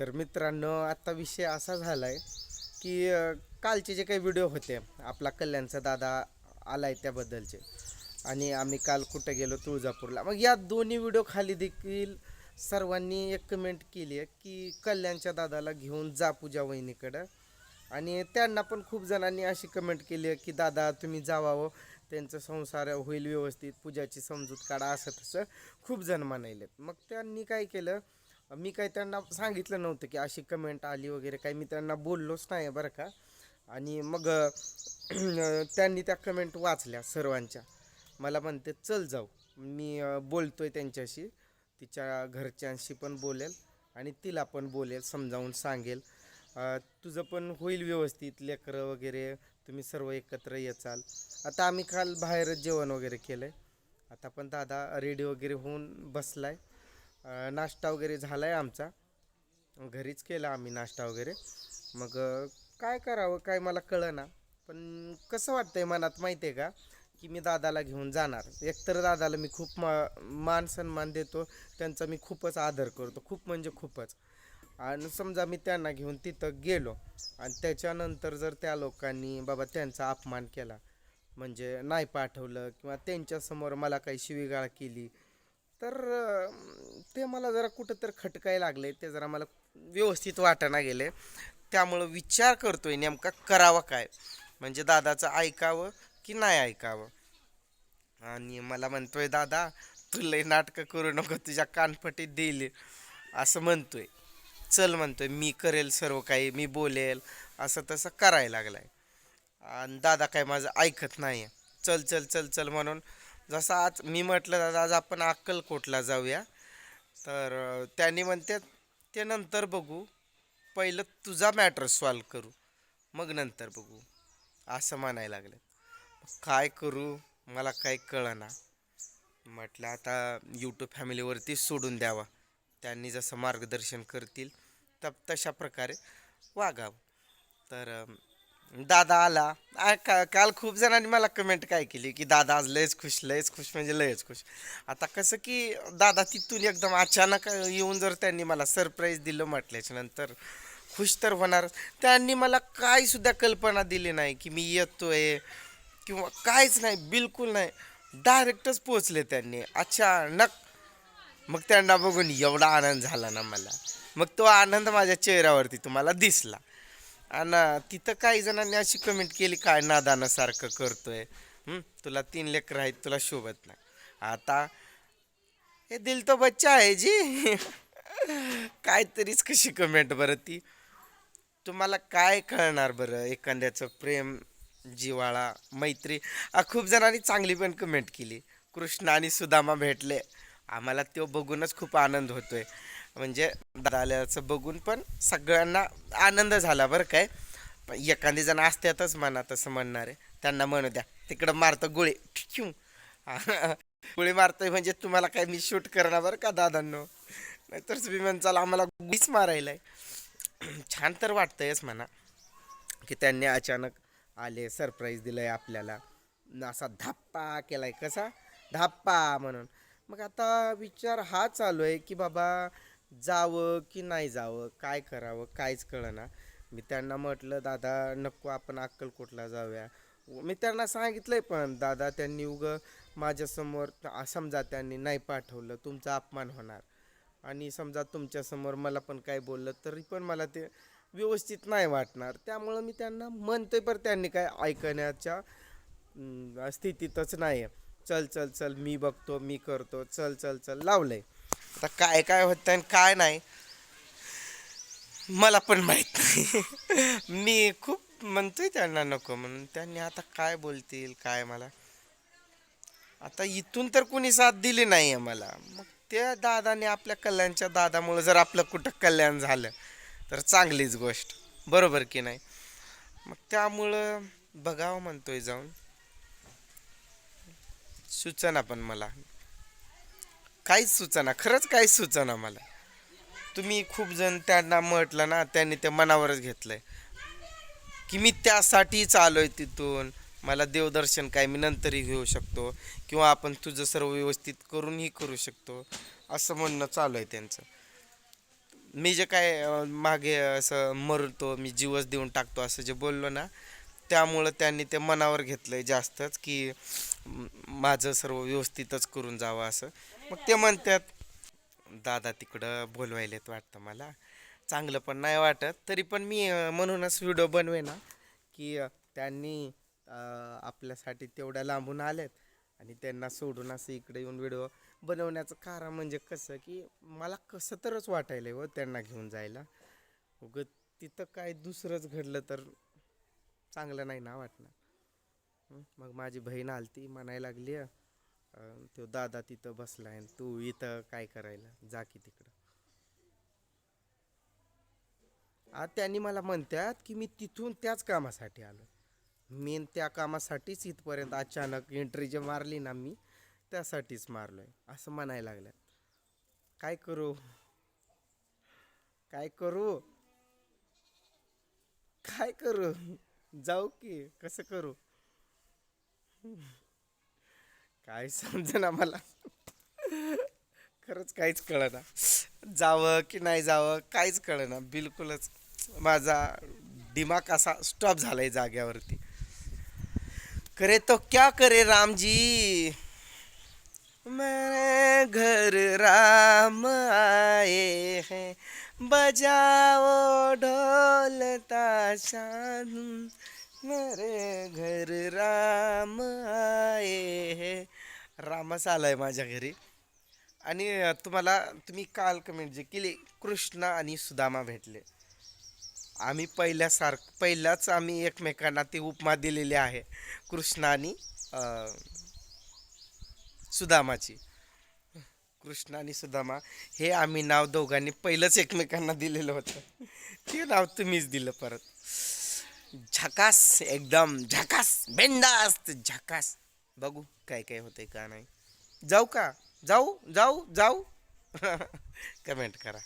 तर मित्रांनो आत्ता विषय असा झाला आहे की कालचे जे काही व्हिडिओ होते आपला कल्याणचा दादा आला आहे त्याबद्दलचे आणि आम्ही काल कुठं गेलो तुळजापूरला. मग या दोन्ही व्हिडिओ खाली देखील सर्वांनी एक कमेंट केली आहे की कल्याणच्या दादाला घेऊन जा पूजा वहिनीकडं. आणि त्यांना पण खूप जणांनी अशी कमेंट केली आहे की दादा तुम्ही जावावं. त्यांचं संसार होईल व्यवस्थित. पूजाची समजूत काढा असं तसं खूप जण म्हणायलेत. मग त्यांनी काय केलं मी काही त्यांना सांगितलं नव्हतं की अशी कमेंट आली वगैरे काही मी त्यांना बोललोच नाही बरं का. आणि मग त्यांनी त्या कमेंट वाचल्या सर्वांच्या. मला म्हणते चल जाऊ. मी बोलतो आहे त्यांच्याशी. तिच्या घरच्यांशी पण बोलेल आणि तिला पण बोलेल समजावून सांगेल. तुझं पण होईल व्यवस्थित. लेकरं वगैरे तुम्ही सर्व एकत्र येचाल. आता आम्ही काल बाहेरच जेवण वगैरे केलं आहे आता पण दादा रेडी वगैरे होऊन बसला आहे नाश्ता वगैरे झाला आहे आमचा. घरीच केला आम्ही नाश्ता वगैरे. मग काय करावं काय मला कळना. पण कसं वाटतंय मनात माहिती आहे का? की मी दादाला घेऊन जाणार. एकतर दादाला मी खूप मा मान सन्मान देतो. त्यांचा मी खूपच आदर करतो. खूप म्हणजे खूपच. आणि समजा मी त्यांना घेऊन तिथं गेलो आणि त्याच्यानंतर जर त्या लोकांनी बाबा त्यांचा अपमान केला म्हणजे नाही पाठवलं किंवा त्यांच्यासमोर मला काही शिवीगाळ केली तर ते मला जरा कुठं तर खटकाय लागले. ते जरा मला व्यवस्थित वाटाना गेले. त्यामुळं विचार करतोय नेमका करावा काय? म्हणजे दादाचं ऐकावं की नाही ऐकावं? आणि मला म्हणतोय दादा तुला लय नाटकं करू नको तुझ्या कानफटीत देईल. असं म्हणतोय. चल म्हणतोय मी करेल सर्व काही मी बोलेल. असं तसं करायला लागलाय. आणि दादा काय माझं ऐकत नाही चल चल चल चल म्हणून जसं आज मी म्हटलं दादा आज आपण अक्कलकोटला जाऊया. तर त्यांनी म्हणते ते नंतर बघू. पहिलं तुझा मॅटर सॉल्व करू. मग नंतर बघू. असं म्हणायला लागले काय करू? मला काही कळना. म्हटलं आता यूट्यूब फॅमिलीवरती सोडून द्यावा. त्यांनी जसं मार्गदर्शन करतील तब तशा प्रकारे वागावं. तर दादा आला. आ, का काल खूप जणांनी मला कमेंट काय केली की दादा आज लयच खुश लयच खुश म्हणजे लयच खुश. आता कसं की दादा तिथून एकदम अचानक येऊन जर त्यांनी मला सरप्राईज दिलं म्हटल्याच्या नंतर खुश तर होणार. त्यांनी मला काय सुद्धा कल्पना दिली नाही की मी येतोय किंवा काहीच नाही बिलकुल नाही. डायरेक्टच पोचले त्यांनी अचानक. मग त्यांना बघून एवढा आनंद झाला ना मला. मग तो आनंद माझ्या चेहऱ्यावरती तुम्हाला दिसला. आणि तिथं काही जणांनी अशी कमेंट केली काय नादानासारखं करतोय. तुला तीन लेकर आहेत तुला शोभत नाही. आता हे दिल तो बच्चा आहे जी. काहीतरीच कशी कमेंट बरं ती. तुम्हाला काय कळणार बरं एखाद्याचं प्रेम जिवाळा मैत्री? खूप जणांनी चांगली पण कमेंट केली. कृष्ण आणि सुदामा भेटले. आम्हाला तो बघूनच खूप आनंद होतोय. म्हणजे दादाल्याचं बघून पण सगळ्यांना आनंद झाला बरं काय. एखादे एखादी जण असतातच म्हणा तसं म्हणणारे त्यांना म्हणू द्या. तिकडं मारतं गोळी. ठिक्यू. गोळी मारतोय म्हणजे तुम्हाला काय मी शूट करणार बरं का दादांनो? नाहीतर तुम्ही म्हणचाल आम्हाला गोळीच मारायला छान तर वाटतंयच म्हणा. की त्यांनी अचानक आले सरप्राईज दिलंय आपल्याला. असा धाप्पा केलाय कसा? धाप्पा म्हणून. मग आता विचार हा चालू आहे की बाबा जावं की नाही जावं काय करावं काहीच कळना. मी त्यांना म्हटलं दादा नको आपण अक्कलकोटला जाऊया. मी त्यांना सांगितलंय पण दादा त्यांनी उग माझ्यासमोर समजा त्यांनी नाही पाठवलं तुमचा अपमान होणार. आणि समजा तुमच्यासमोर मला पण काय बोललं तरी पण मला ते व्यवस्थित नाही वाटणार. त्यामुळं मी त्यांना म्हणतोय पण त्यांनी काय ऐकण्याच्या स्थितीतच नाही आहे चल चल चल मी बघतो मी करतो. चल चल चल लावलं आहे आता काय काय होतं आणि काय नाही मला पण माहीत नाही. मी खूप म्हणतोय त्यांना नको म्हणून. त्यांनी आता काय बोलतील काय मला? आता इथून तर कोणी साथ दिली नाही आहे मला. मग त्या दादाने आपल्या कल्याणच्या दादामुळे जर आपलं कुठं कल्याण झालं तर चांगलीच गोष्ट. बरोबर की नाही? मग त्यामुळं बघावं म्हणतोय जाऊन. सुचना पण मला. काहीच सुचना खरंच काहीच सुचना मला. तुम्ही खूप जण त्यांना म्हटलं ना त्यांनी ते मनावरच घेतलं आहे की मी त्यासाठीच आहे तिथून. मला देवदर्शन काय मी नंतरही घेऊ शकतो. किंवा आपण तुझं सर्व व्यवस्थित करूनही करू शकतो. असं म्हणणं चालू आहे त्यांचं. मी जे काय मागे असं मरतो मी जीवच देऊन टाकतो असं जे बोललो ना त्यामुळं त्यांनी ते मनावर घेतलं आहे जास्तच की माझं सर्व व्यवस्थितच करून जावं असं. मग ते म्हणतात दादा तिकडं बोलवायलेत वाटतं मला. चांगलं पण नाही वाटत तरी पण मी अं, म्हणूनच व्हिडिओ बनवे ना की अं, त्यांनी अं, आपल्यासाठी तेवढ्या लांबून आलेत आणि त्यांना सोडून असं इकडे येऊन व्हिडिओ बनवण्याचं कारण म्हणजे कसं की मला कसं तरच वाटायलं व हो, त्यांना घेऊन जायला. उगं तिथं काय दुसरंच घडलं तर चांगलं नाही ना वाटणार. हं, मग माझी बहीण आलती म्हणायला लागली अं, तो दादा तिथं बसलाय आणि तू इथं काय करायला? जा की तिकडं. आ त्यांनी मला म्हणतात की मी तिथून त्याच कामासाठी आलो. मेन त्या कामासाठीच इथपर्यंत अचानक एंट्री जे मारली ना मी त्यासाठीच मारलोय. असं म्हणायला लागलं काय करू? काय करू? काय करू? जाऊ की कसं करू? काय समजेना मला. खरंच काहीच कळना. जावं की नाही जावं काहीच कळना. बिलकुलच माझा दिमाग असा स्टॉप झालाय जाग्यावरती. करे तो क्या करे रामजी? मेरे घर राम आए हैं। बजाओ ढोल ताशान मेरे घर राम आए हैं। रामच आलाय माझ्या घरी. आणि तुम्हाला तुम्ही काल कमेंट जे केली कृष्णा आणि सुदामा भेटले. आम्ही पहिल्यासारख पहिल्याच आम्ही एकमेकांना ती उपमा दिलेली आहे कृष्णा आणि सुदामाची. कृष्णा आणि सुदामा हे आम्ही नाव दोघांनी पहिलंच एकमेकांना दिलेलं होतं. ते नाव तुम्हीच दिलं परत. झकास एकदम झकास बेंदास्त झकास. बघू. काय काय होतंय का नाही. जाऊ का? जाऊ जाऊ जाऊ. कमेंट करा.